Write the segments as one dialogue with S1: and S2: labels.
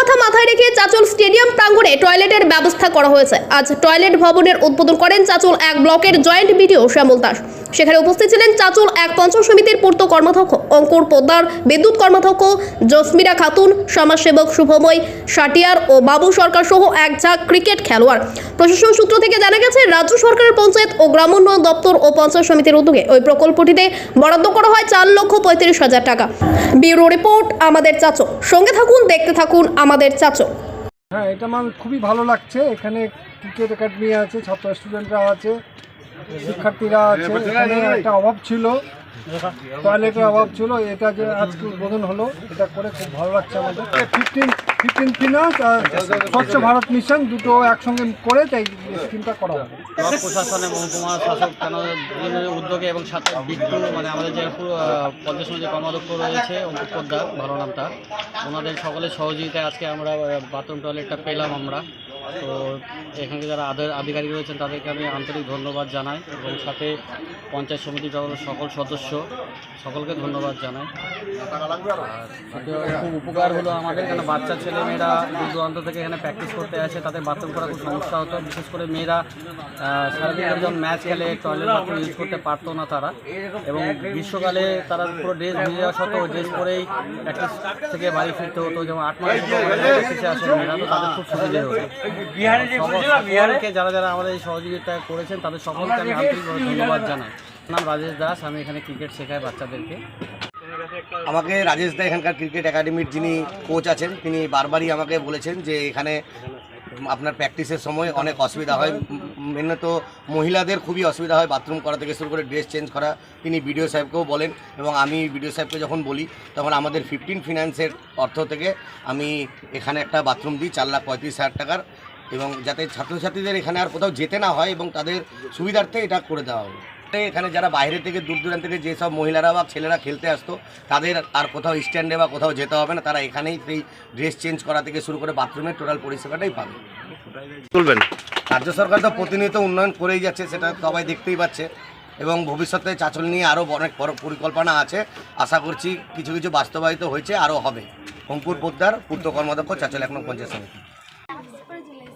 S1: কথা মাথায় রেখে চাচল স্টেডিয়াম প্রাঙ্গণে টয়লেটের ব্যবস্থা করা হয়েছে। আজ টয়লেট ভবনের উদ্বোধন করেন চাচল এক ব্লকের জয়েন্ট বিডিও শ্যামল দাস। সেখানে উপস্থিত ছিলেন চাচল এক পঞ্চায়েত সমিতির পূর্ত কর্মাধ্যক্ষ অঙ্কুর পোদ্দার, বিদ্যুৎ কর্মাধ্যক্ষ জসমিরা খাতুন, সমাজসেবক শুভময় সাটিয়ার ও বাবু সরকার সহ এক ঝাঁক ক্রিকেট খেলোয়াড়। প্রশাসন সূত্র থেকে জানা গেছে, রাজ্য সরকারের পঞ্চায়েত ও গ্রামোন্নয়ন দপ্তর ও পঞ্চায়েত সমিতির উদ্যোগে ওই প্রকল্পটিতে বরাদ্দ করা হয় চার লক্ষ পঁয়ত্রিশ হাজার টাকা। ব্যুরো রিপোর্ট, আমাদের চাচো সঙ্গে থাকুন, দেখতে থাকুন, আমাদের চাচো
S2: হ্যাঁ এটা আমার খুবই ভালো লাগছে। এখানে ক্রিকেট একাডেমি আছে, ছাত্র স্টুডেন্টরা আছে। শিক্ষার্থীরা আছে এখানে একটা অভাব ছিল টয়লেটের অভাব ছিল এটা যে আজকে উদ্বোধন হলো এটা করে খুব ভালো লাগছে আমাদের। ফিফটিন ফিফটিন ফিনান্স আর স্বচ্ছ ভারত মিশন দুটো একসঙ্গে করে তাই স্কিমটা করা হবে।
S3: ব্লক প্রশাসন মহকুমা শাসক কেন বিভিন্ন উদ্যোগে এবং সাথে বিট্টু মানে আমাদের যে পঞ্চায়েত সমিতি কর্মাধ্যক্ষ রয়েছে অঙ্কুর পোদ্দার ভালো নামটা। ওনাদের সকলের সহযোগিতায় আজকে আমরা বাথরুম টয়লেটটা পেলাম আমরা। তো এখানে যারা আধা- আধিকারিক রয়েছেন, তাদেরকে আমি আন্তরিক ধন্যবাদ জানাই এবং সাথে পঞ্চায়েত সমিতির যত সকল সদস্য সকলকে ধন্যবাদ জানাই। খুব উপকার হলো আমাদের কেন বাচ্চা ছেলে মেয়েরা দূর দূরান্ত থেকে এখানে প্র্যাকটিস করতে আসে, তাদের বাথরুম করা খুব সমস্যা হতো। বিশেষ করে মেয়েরা সারাদিন একজন ম্যাচ খেলে টয়লেট বাথরুম ইউজ করতে পারতো না তারা। এবং গ্রীষ্মকালে তারা পুরো ড্রেস ভিজে যাওয়া সত্ত্বেও ড্রেস পরেই প্র্যাকটিস থেকে বাড়ি ফিরতে হতো। যেমন আট মাস আসে মেয়েরা, তো তাদের খুব সুবিধে হতো। সকলকে যারা যারা আমাদের এই সহযোগিতা করেছেন তাদের সকলকে আমি আন্তরিকভাবে ধন্যবাদ জানাই। নাম রাজেশ দাস আমি এখানে ক্রিকেট শেখাই বাচ্চাদেরকে।
S4: আমাকে রাজেশ দা এখানকার ক্রিকেট একাডেমির যিনি কোচ আছেন তিনি বারবারই আমাকে বলেছেন যে এখানে আপনার প্র্যাকটিসের সময় অনেক অসুবিধা হয়। মেনত মহিলাদের খুবই অসুবিধা হয় বাথরুম করা থেকে শুরু করে ড্রেস চেঞ্জ করা। তিনি বিডিও সাহেবকেও বলেন এবং আমি বিডিও সাহেবকে যখন বলি তখন আমাদের ফিফটিন ফিনান্সের অর্থ থেকে আমি এখানে একটা বাথরুম দিই চার লাখ পঁয়ত্রিশ হাজার টাকার। এবং যাতে ছাত্রছাত্রীদের এখানে আর কোথাও যেতে না হয় এবং তাদের সুবিধার্থে এটা করে দেওয়া হবে। এখানে যারা বাইরে থেকে দূর দূরান্ত থেকে যেসব মহিলারা বা ছেলেরা খেলতে আসতো তাদের আর কোথাও স্ট্যান্ডে বা কোথাও যেতে হবে না। তারা এখানেই সেই ড্রেস চেঞ্জ করা থেকে শুরু করে বাথরুমের টোটাল পরিষেবাটাই পাবে।
S5: তুলবেন?
S4: রাজ্য সরকার তো প্রতিনিয়ত উন্নয়ন করেই যাচ্ছে সেটা সবাই দেখতেই পাচ্ছে এবং ভবিষ্যতে চাচল নিয়ে আরও অনেক বড় পরিকল্পনা আছে। আশা করছি কিছু কিছু বাস্তবায়িত হয়েছে আরও হবে। অঙ্কুর পোদ্দার পূর্ত কর্মাধ্যক্ষ চাচল এখন পঞ্চায়েত সমিতি।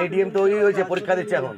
S4: এডিএম তৈরি হয়েছে পরীক্ষা দিচ্ছে এখন।